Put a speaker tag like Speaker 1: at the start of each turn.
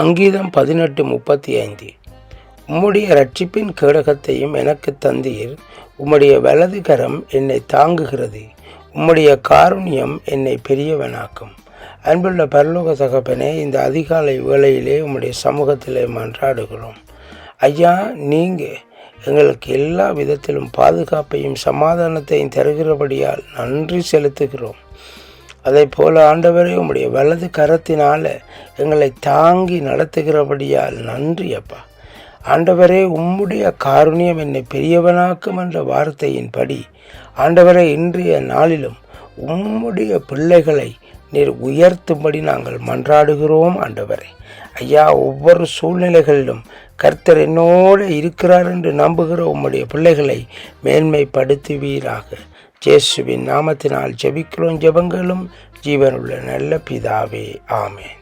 Speaker 1: சங்கீதம் பதினெட்டு முப்பத்தி ஐந்து உம்முடைய ரட்சிப்பின் கேடகத்தையும் எனக்கு தந்தீர். உம்முடைய வலது கரம் என்னை தாங்குகிறது. உம்முடைய காருண்யம் என்னை பெரியவனாக்கும். அன்புள்ள பரலோக தகப்பனே இந்த அதிகாலை வேளையிலே உம்முடைய சமூகத்திலே மன்றாடுகிறோம். ஐயா நீங்கள் எங்களுக்கு எல்லா விதத்திலும் பாதுகாப்பையும் சமாதானத்தையும் தருகிறபடியால் நன்றி செலுத்துகிறோம். அதை போல ஆண்டவரே உம்முடைய வலது கரத்தினால எங்களை தாங்கி நடத்துகிறபடியால் நன்றி அப்பா. ஆண்டவரே உம்முடைய காருண்யம் என்னை பெரியவனாக்கும் என்ற வார்த்தையின்படி ஆண்டவரே இன்றைய நாளிலும் உம்முடைய பிள்ளைகளை நீர் உயர்த்தும்படி நாங்கள் மன்றாடுகிறோம் ஆண்டவரே. ஐயா ஒவ்வொரு சூழ்நிலைகளிலும் கர்த்தர் என்னோடு இருக்கிறார் என்று நம்புகிற உம்முடைய பிள்ளைகளை மேன்மைப்படுத்துவீராக. ஜேசுவின் நாமத்தினால் ஜெபிக்கிறோம் ஜெபங்களும் ஜீவனுள்ள நல்ல பிதாவே ஆமேன்.